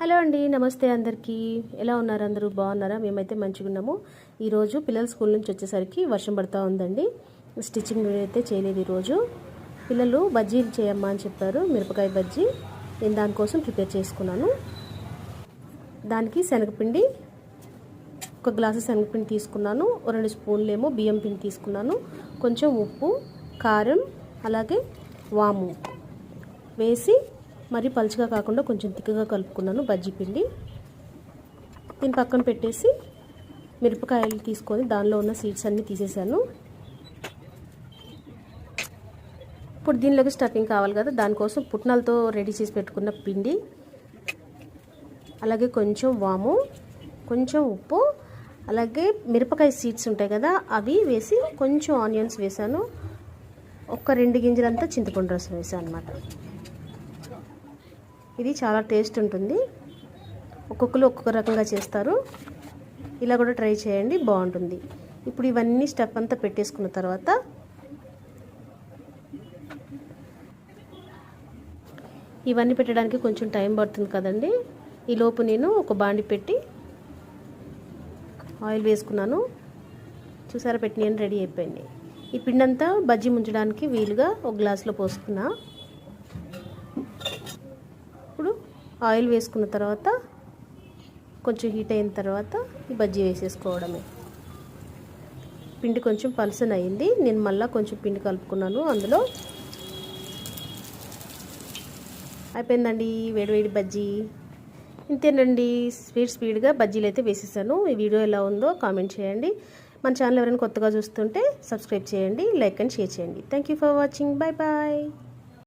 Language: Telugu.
హలో అండి నమస్తే అందరికీ. ఎలా ఉన్నారు అందరూ? బాగున్నారా? మేమైతే మంచిగా ఉన్నాము. ఈరోజు పిల్లల స్కూల్ నుంచి వచ్చేసరికి వర్షం పడుతూ ఉందండి. స్టిచ్చింగ్ అయితే చేయలేదు ఈరోజు. పిల్లలు బజ్జీలు చేయమ్మా అని చెప్పారు మిరపకాయ బజ్జీ. నేను దానికోసం ప్రిపేర్ చేసుకున్నాను. దానికి శనగపిండి ఒక గ్లాసు శనగపిండి తీసుకున్నాను. రెండు స్పూన్లు ఏమో బియ్యం పిండి తీసుకున్నాను. కొంచెం ఉప్పు కారం అలాగే వాము వేసి మరి పలుచగా కాకుండా కొంచెం తిక్కగా కలుపుకున్నాను బజ్జీ పిండి. దీని పక్కన పెట్టేసి మిరపకాయలు తీసుకొని దానిలో ఉన్న సీడ్స్ అన్నీ తీసేసాను. ఇప్పుడు దీనిలోకి స్టఫింగ్ కావాలి కదా దానికోసం పుట్నాలతో రెడీ చేసి పెట్టుకున్న పిండి అలాగే కొంచెం వాము కొంచెం ఉప్పు అలాగే మిరపకాయ సీడ్స్ ఉంటాయి కదా అవి వేసి కొంచెం ఆనియన్స్ వేసాను. ఒక రెండు గింజలంతా చింతపండు రసం వేసాను అనమాట ఇది చాలా టేస్ట్ ఉంటుంది. ఒక్కొక్కరు ఒక్కొక్క రకంగా చేస్తారు. ఇలా కూడా ట్రై చేయండి బాగుంటుంది. ఇప్పుడు ఇవన్నీ స్టెప్ అంతా పెట్టేసుకున్న తర్వాత ఇవన్నీ పెట్టడానికి కొంచెం టైం పడుతుంది కదండి. ఈ లోపు నేను ఒక బాండి పెట్టి ఆయిల్ వేసుకున్నాను. చూసారా పెట్టి నేను రెడీ అయిపోయింది. ఈ పిండంతా బజ్జీ ముంచడానికి వీలుగా ఒక గ్లాసులో పోసుకున్నా ఇప్పుడు ఆయిల్ వేసుకున్న తర్వాత కొంచెం హీట్ అయిన తర్వాత ఈ బజ్జీ వేసేసుకోవడమే. పిండి కొంచెం పలసన అయింది. నేను మళ్ళీ కొంచెం పిండి కలుపుకున్నాను. అందులో అయిపోయిందండి వేడివేడి బజ్జీ. ఇంతేనండి. స్పీడ్ స్పీడ్గా బజ్జీలు అయితే వేసేసాను. ఈ వీడియో ఎలా ఉందో కామెంట్ చేయండి. మన ఛానల్ ఎవరైనా కొత్తగా చూస్తుంటే సబ్స్క్రైబ్ చేయండి లైక్ అండ్ షేర్ చేయండి. Thank you for watching bye bye